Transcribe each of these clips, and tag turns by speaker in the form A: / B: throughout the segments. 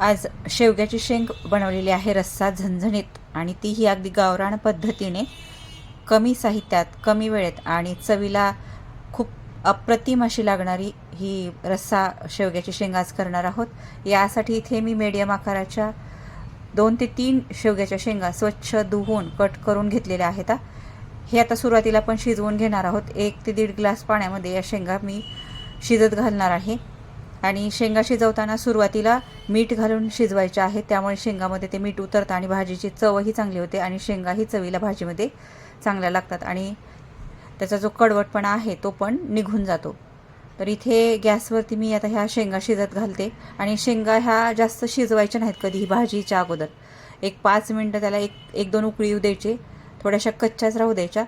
A: आज शेवग्याची शेंग बनवलेली आहे रस्सा झणझणीत आणि तीही अगदी गावरान पद्धतीने कमी साहित्यात कमी वेळेत आणि चवीला खूप अप्रतिम अशी लागणारी ही रस्सा शेवग्याची शेंग आज करणार आहोत. यासाठी इथे मी मीडियम आकाराच्या दोन ते तीन शेवग्याच्या शेंगा स्वच्छ धुवून कट करून घेतलेल्या आहेत. हे आता सुरुवातीला आपण शिजवून घेणार आहोत. एक ते दीड ग्लास पाण्यामध्ये या शेंगा मी शिजत घालणार आहे. आणि शेंगा शिजवताना सुरुवातीला मीठ घालून शिजवायचे आहे. त्यामुळे शेंगामध्ये ते मीठ उतरतं आणि भाजीची चवही चांगली होते आणि शेंगाही चवीला भाजीमध्ये चांगल्या लागतात. आणि त्याचा जो कडवटपणा आहे तो पण निघून जातो. तर इथे गॅसवरती मी आता ह्या शेंगा शिजत घालते. आणि शेंगा ह्या जास्त शिजवायच्या नाहीत कधीही भाजीच्या अगोदर. एक पाच मिनटं त्याला एक एक दोन उकळी येऊ द्यायचे. थोड्याशा कच्च्याच राहू द्यायच्या.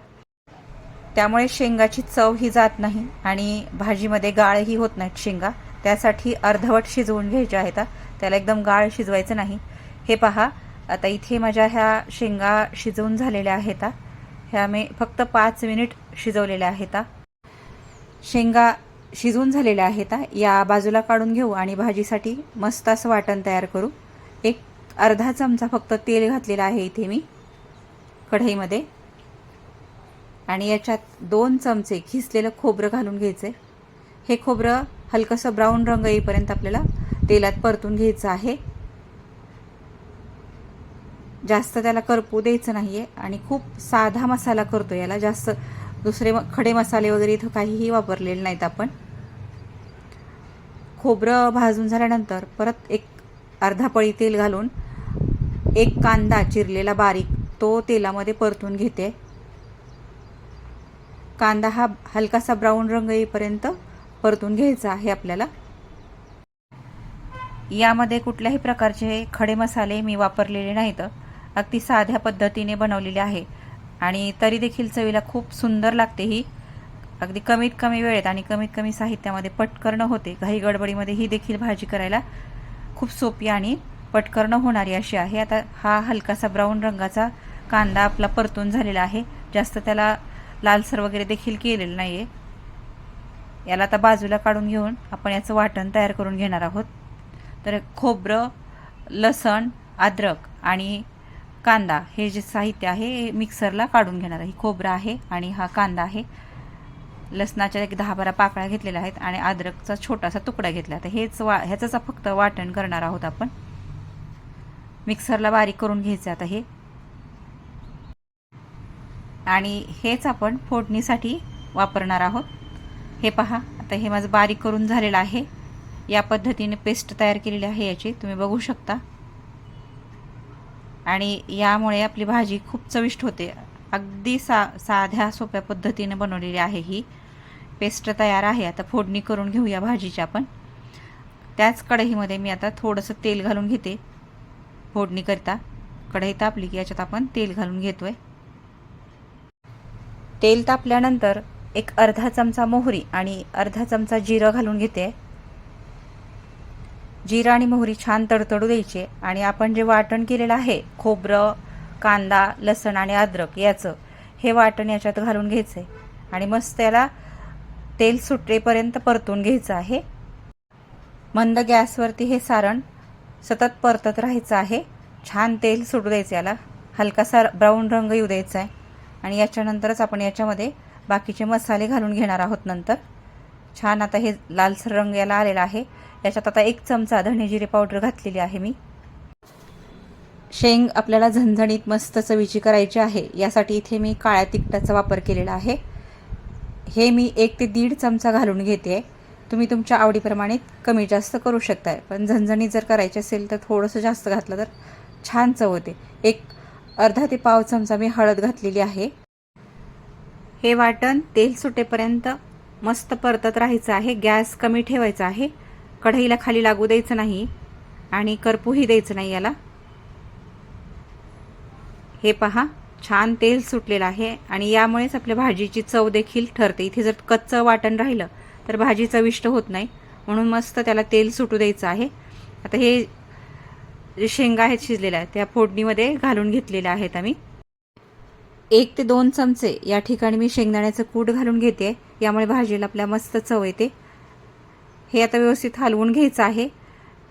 A: त्यामुळे शेंगाची चव ही जात नाही आणि भाजीमध्ये गाळही होत नाहीत शेंगा. त्यासाठी अर्धवट शिजवून घ्यायचे आहेत. त्याला एकदम गाळ शिजवायचं नाही. हे पहा आता इथे माझ्या ह्या शेंगा शिजवून झालेल्या आहेत. ह्या मी फक्त पाच मिनिट शिजवलेल्या आहेत. शेंगा शिजवून झालेल्या आहेत. या बाजूला काढून घेऊ आणि भाजीसाठी मस्त असं वाटण तयार करू. एक अर्धा चमचा फक्त तेल घातलेलं आहे इथे मी कढईमध्ये. आणि याच्यात दोन चमचे खिसलेलं खोबरं घालून घ्यायचं. हे खोबरं हलकंसं ब्राऊन रंग येईपर्यंत आपल्याला तेलात परतून घ्यायचं आहे. जास्त त्याला करपू द्यायचं नाही आहे आणि खूप साधा मसाला करतो याला. जास्त दुसरे खडे मसाले वगैरे इथं काहीही वापरलेले नाहीत आपण. खोबरं भाजून झाल्यानंतर परत एक अर्धा पळी तेल घालून एक कांदा चिरलेला बारीक तो तेलामध्ये परतून घेते. कांदा हा हलकासा ब्राऊन रंग येईपर्यंत परतून घ्यायचा आहे आपल्याला. यामध्ये कुठल्याही प्रकारचे खडे मसाले मी वापरलेले नाहीत. अगदी साध्या पद्धतीने बनवलेले आहे. आणि तरी देखील चवीला खूप सुंदर लागते ही. अगदी कमीत कमी वेळेत आणि कमीत कमी साहित्यामध्ये पटकरणं होते. घाई गडबडीमध्ये ही देखील भाजी करायला खूप सोपी आणि पटकरणं होणारी अशी आहे. आता हा हलकासा ब्राऊन रंगाचा कांदा आपला परतून झालेला आहे. जास्त त्याला लालसर वगैरे देखील केलेलं नाही आहे याला आता बाजूला काढून घेऊन आपण याचं वाटण तयार करून घेणार आहोत. तर खोबरं लसण अद्रक आणि कांदा हे जे साहित्य आहे हे मिक्सरला काढून घेणार आहे. खोबरं आहे आणि हा कांदा आहे. लसणाच्या एक दहा बारा पाकळ्या घेतलेल्या आहेत आणि अद्रकचा छोटासा तुकडा घेतला तर हेच वा ह्याचं फक्त वाटण करणार आहोत आपण. मिक्सरला बारीक करून घ्यायचं आता हे. आणि हेच आपण फोडणीसाठी वापरणार आहोत. हे पहा आता हे माझं बारीक करून झालेलं आहे. या पद्धतीने पेस्ट तयार केलेली आहे याची तुम्ही बघू शकता. आणि यामुळे आपली भाजी खूप चविष्ट होते. अगदी सा साध्या सोप्या पद्धतीने बनवलेली आहे ही. पेस्ट तयार आहे आता फोडणी करून घेऊया भाजीची आपण. त्याच कढईमध्ये मी आता थोडंसं तेल घालून घेते फोडणीकरिता. कढई तापली की याच्यात आपण तेल घालून घेतोय. तेल तापल्यानंतर एक अर्धा चमचा मोहरी आणि अर्धा चमचा जिरं घालून घेते. जिरं आणि मोहरी छान तडतडू द्यायचे आणि आपण जे वाटण केलेलं आहे खोबरं कांदा लसण आणि अद्रक याचं हे वाटण याच्यात घालून घ्यायचं आहे आणि मस्त त्याला तेल सुटेपर्यंत परतून घ्यायचं आहे. मंद गॅसवरती हे सारण सतत परतत राहायचं आहे. छान तेल सुटू द्यायचं याला. हलकासा ब्राऊन रंग येऊ द्यायचा आहे आणि याच्यानंतरच आपण याच्यामध्ये बाकीचे मसाले घालून घेणार आहोत नंतर. छान आता हे लालसर रंग याला आलेला आहे. याच्यात आता एक चमचा धणे जिरे पावडर घातलेली आहे मी. शेंग आपल्याला झणझणीत मस्त चवीची करायची आहे. यासाठी इथे मी काळ्या तिखटाचा वापर केलेला आहे. हे मी एक ते दीड चमचा घालून घेते. तुम्ही तुमच्या आवडीप्रमाणे कमी जास्त करू शकताय. पण झणझणीत जर करायची असेल तर थोडंसं जास्त घातलं तर छान चव होते. एक अर्धा ते पाव चमचा मी हळद घातलेली आहे. हे वाटण तेल सुटेपर्यंत मस्त परतत राहायचं आहे. गॅस कमी ठेवायचा आहे. कढईला खाली लागू द्यायचं नाही आणि करपूही द्यायचं नाही याला. हे पहा छान तेल सुटलेलं आहे आणि यामुळेच आपल्या भाजीची चव देखील ठरते. इथे जर कच्चं वाटण राहिलं तर भाजी चविष्ट होत नाही. म्हणून मस्त त्याला तेल सुटू द्यायचं आहे. आता हे जे शेंगा आहेत शिजलेल्या त्या फोडणीमध्ये घालून घेतलेल्या आहेत आम्ही. एक ते दोन चमचे या ठिकाणी मी शेंगदाण्याचं कूट घालून घेते. यामुळे भाजीला आपल्या मस्त चव येते. हे आता व्यवस्थित हलवून घ्यायचं आहे.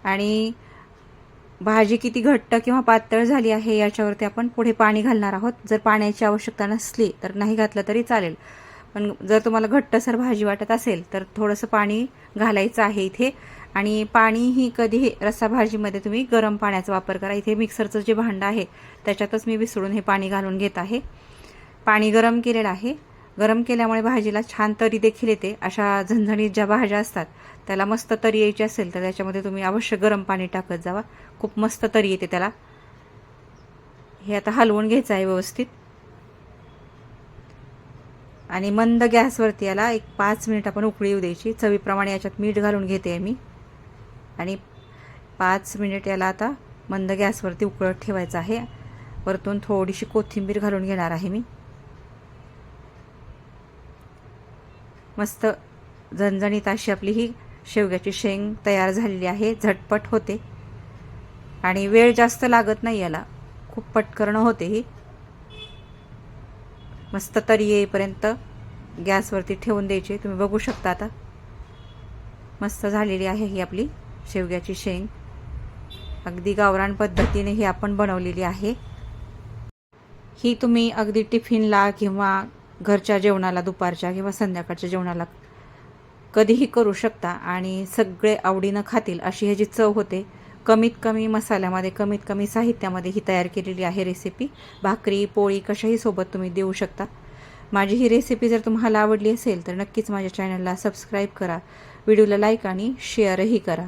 A: आणि भाजी किती घट्ट किंवा पातळ झाली आहे याच्यावरती आपण पुढे पाणी घालणार आहोत. जर पाण्याची आवश्यकता नसली तर नाही घातलं तरी चालेल. पण जर तुम्हाला घट्टसर भाजी वाटत असेल तर थोडंसं पाणी घालायचं आहे इथे. आणि पाणीही कधीही रस्सा भाजीमध्ये तुम्ही गरम पाण्याचा वापर करा. इथे मिक्सरचं जे भांडं आहे त्याच्यातच मी विसळून हे पाणी घालून घेत आहे. पाणी गरम केलेलं आहे. गरम केल्यामुळे भाजीला छान तरी देखील येते. अशा झणझणीत ज्या भाज्या असतात त्याला मस्त तरी यायची असेल तर त्याच्यामध्ये तुम्ही अवश्य गरम पाणी टाकत जावा. खूप मस्त तरी येते त्याला. हे आता हलवून घ्यायचं आहे व्यवस्थित. आणि मंद गॅसवरती याला एक पाच मिनिट आपण उकळी येऊ द्यायची. चवीप्रमाणे याच्यात मीठ घालून घेते मी. आणि पाच मिनिट याला आता मंद गॅसवरती उकळत ठेवायचं आहे. वरतून थोडीशी कोथिंबीर घालून घेणार आहे मी. मस्त झणझणीत अशी आपली ही शेवग्याची शेंग तयार झालेली आहे. झटपट होते. आणि वेळ जास्त लागत नाही याला. खूप पटकरणं होते ही. मस्त तरी येईपर्यंत गॅसवरती ठेवून द्यायची. तुम्ही बघू शकता आता. मस्त झालेली आहे ही आपली शेवग्याची शेंग. अगदी गावरान पद्धतीने ही आपण बनवलेली आहे. ही तुम्ही अगदी टिफिनला किंवा घरच्या जेवणाला दुपारच्या किंवा संध्याकाळच्या जेवणाला कधीही करू शकता आणि सगळे आवडीनं खातील अशी ह्याची चव होते. कमीत कमी मसाल्यामध्ये कमीत कमी साहित्यामध्ये ही तयार केलेली आहे रेसिपी भाकरी पोळी कशाही सोबत तुम्ही देऊ शकता. माझी ही रेसिपी जर तुम्हाला आवडली असेल तर नक्कीच माझ्या चॅनलला सबस्क्राईब करा. व्हिडिओला लाईक आणि शेअरही करा.